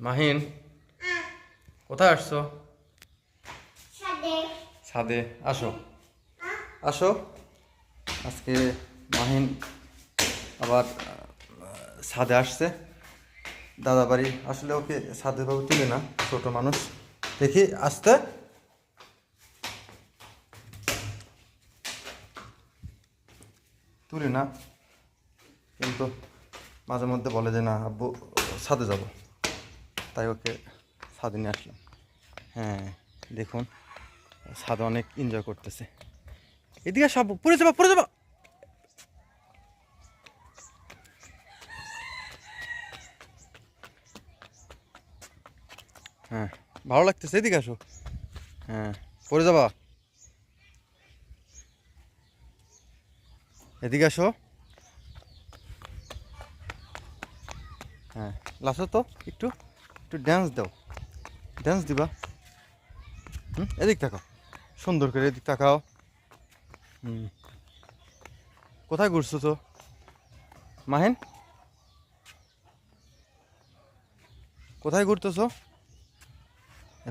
মাহিন কোথায় আসছো? ছাদে। আসো। আসো। আজকে মাহিন আবার ছাদে আসছে। দাদা বাড়ি আসলে ওকে ছাদে ভাবে তুলে না ছোট মানুষ। দেখি আসতে। তুলি না। কিন্তু মাঝে মধ্যে বলে যে না আব্বু ছাদে যাব। তাই ওকে ছাদে নিয়ে আসলাম। হ্যাঁ দেখুন, ছাদে অনেক এনজয় করতেছে। এদিকে সব পড়ে যাবা পড়ে যাবা। হ্যাঁ ভালো লাগতেছে, এদিকে আসো। হ্যাঁ পড়ে যাবা। এদিকে আসো। হ্যাঁ লাসো তো, একটু। একটু ড্যান্স দাও। ড্যান্স দিবা? হুম? এদিক তাকাও। সুন্দর করে এদিক তাকাও। হুম। কোথায় ঘুরছো তো? মাহিন? কোথায় ঘুরতেছো?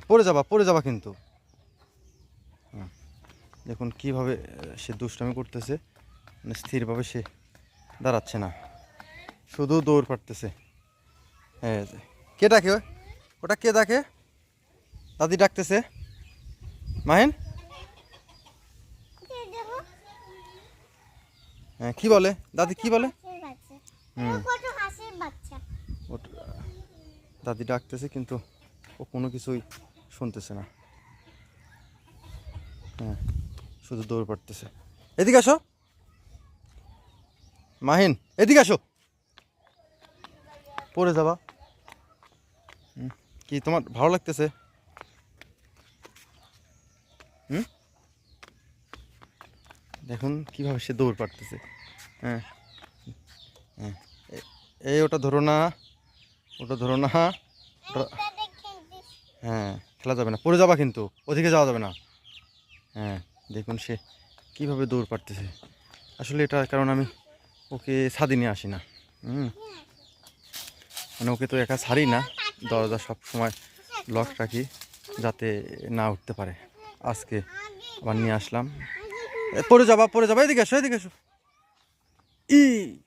পড়ে যাবা পড়ে যাবা কিন্তু। দেখুন কীভাবে সে দুষ্টামি করতেছে। মানে স্থিরভাবে সে দাঁড়াচ্ছে না। শুধু দৌড় পারতেছে হ্যাঁ। কে ডাকে ওটা কে ডাকে? দাদি ডাকতেছে। মাহিন? হ্যাঁ কি বলে? দাদি কি বলে? দাদি ডাকতেছে কিন্তু ও কোনো কিছুই শুনতেছে না। হ্যাঁ শুধু দৌড় পাড়তেছে। এদিকে আসো। মাহিন, এদিকে আসো। পড়ে যাবা। কি তোমার ভালো লাগতেছে? হুম? দেখুন কীভাবে সে দৌড় পারতেছে হ্যাঁ। হ্যাঁ। এই ওটা ধরো না। ওটা ধরো না। ওটা- এটা। হ্যাঁ খেলা যাবে না। পড়ে যাবা কিন্তু। ওদিকে যাওয়া যাবে না। হ্যাঁ দেখুন সে কীভাবে দৌড় পারতেছে আসলে এটার কারণ আমি ওকে ছাদে নিয়ে আসি না। হুম। মানে ওকে তো একা ছাড়ি না। দরজা সব সময় লক রাখি যাতে না উঠতে পারে। আজকে আবার নিয়ে আসলাম। পরে যাবা পরে যাবা, এদিকে আসো এদিকে ই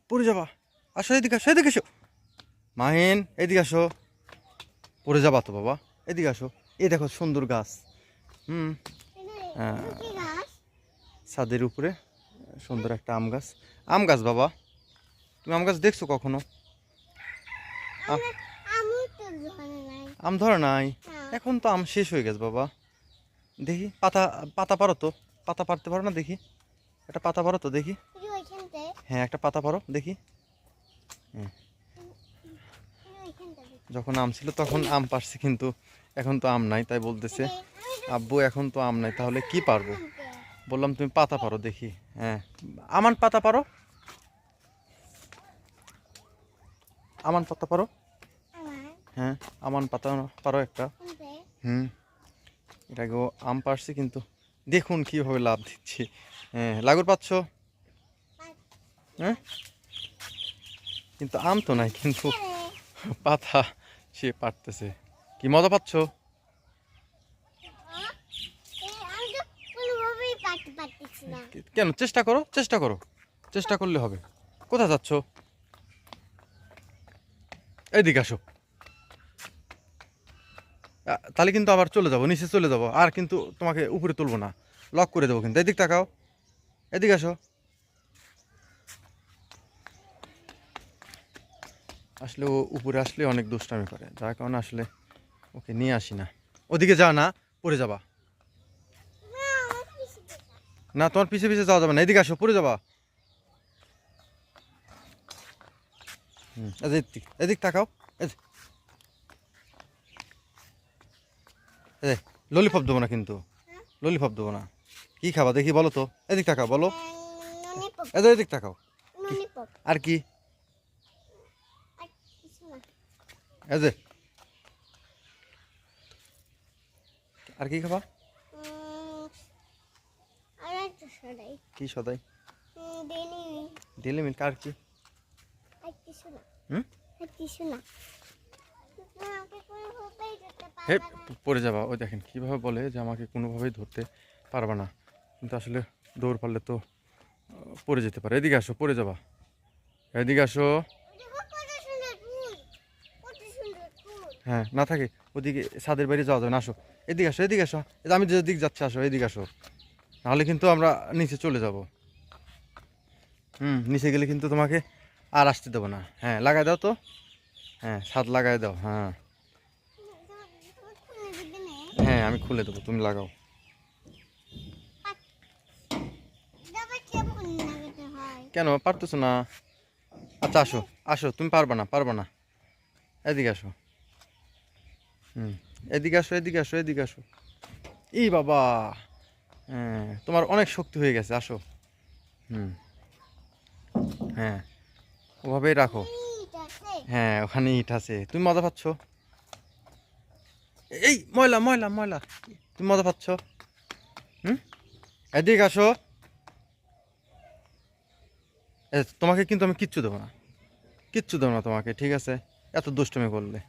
পরে যাবা। আসো, এদিকে আসো এদিকে আসো মাহিন, এদিকে আসো পরে যাবা তো বাবা। এদিকে আসো এই দেখো সুন্দর গাছ। হুম। ছাদের উপরে সুন্দর একটা আম গাছ। আম গাছ বাবা। তুমি আম গাছ দেখছ কখনো? আমি ধরে নাই? হ্যাঁ। এখন তো আম শেষ হয়ে গেছে বাবা। দেখি পাতা পাতা পারো তো। পাতা পারতে পারো না দেখি। একটা পাতা পারো তো দেখি। হ্যাঁ একটা পাতা পারো দেখি। যখন আম ছিল তখন আম পারছি কিন্তু। এখন তো আম নাই তাই বলতেছে। আব্বু এখন তো আম নাই তাহলে কি পারব? বললাম তুমি পাতা পারো দেখি। হ্যাঁ। আমান পাতা পারো? আমান পাতা পারো? আমার হ্যাঁ আমান পাতা পারো একটা। হুম এটাকেও আম পারছি কিন্তু। দেখুন কীভাবে লাভ দিচ্ছি। হ্যাঁ লাগুর পাচ্ছ? হ্যাঁ? কিন্তু আম তো নাই কিন্তু পাতা সে পারতেছে কি মজা পাচ্ছ? কেন? চেষ্টা করো চেষ্টা করো। চেষ্টা করলে হবে। কোথায় যাচ্ছ? এইদিকে আসো। তাহলে কিন্তু আবার চলে যাব নিচে চলে যাব আর কিন্তু তোমাকে উপরে তুলবো না। লক করে দেবো কিন্তু। এদিক তাকাও। এদিকে আসো। আসলে ও উপরে আসলে অনেক দুষ্টামি করে। যার কারণে আসলে ওকে নিয়ে আসি না। ওদিকে যা না পড়ে যাবা। না তোমার পিছে পিছে যাওয়া যাবে না। এদিকে আসো পড়ে যাবা। হুম, এদিক এদিক তাকাও। এই ললিপপ দেবো না কিন্তু। ললিপপ দেবো না। কি খাবা দেখি বলো তো। এদিক তাকাও বলো। এদিক তাকাও। ললিপপ আর কি? যে। আর কি খাবা? কি সদাই? Daily milk. আর কি? আর কিছু না। হুম? আর কিছু না। হে পড়ে যাবা। ওই দেখেন কীভাবে বলে যে আমাকে কোনোভাবেই ধরতে পারবে না। কিন্তু আসলে দৌড় পারলে তো পড়ে যেতে পারে। এদিকে আসো পড়ে যাবা। এদিকে আসো। হ্যাঁ না থাকে ওদিকে ছাদের বাইরে যাওয়া যাবে না। আসো এদিকে আসো এদিকে আসো। আমি যেদিক যাচ্ছি আসো এদিকে আসো। নাহলে কিন্তু আমরা নিচে চলে যাব। হুম নিচে গেলে কিন্তু তোমাকে আর আসতে দেবো না। হ্যাঁ লাগাই দাও তো। হ্যাঁ লাগাই দাও হ্যাঁ। হ্যাঁ আমি খুলে দেবো, তুমি লাগাও। কেন, পারতেছো না? আচ্ছা আসো আসো, তুমি পারবা না পারবা না। এদিকে আসো। হুম, এদিকে আসো এদিকে আসো এদিকে আসো। এই বাবা! হ্যাঁ তোমার অনেক শক্তি হয়ে গেছে, আসো। হুম হ্যাঁ ওভাবেই রাখো। হ্যাঁ ওখানে ইট আছে। তুমি মজা পাচ্ছ? এই, ময়লা ময়লা ময়লা। তুমি মজা পাচ্ছ? হুম? এদিকে আসো। তোমাকে কিন্তু আমি কিচ্ছু দেবো না। কিচ্ছু দেবো না তোমাকে, ঠিক আছে? এত দুষ্টমি করলে।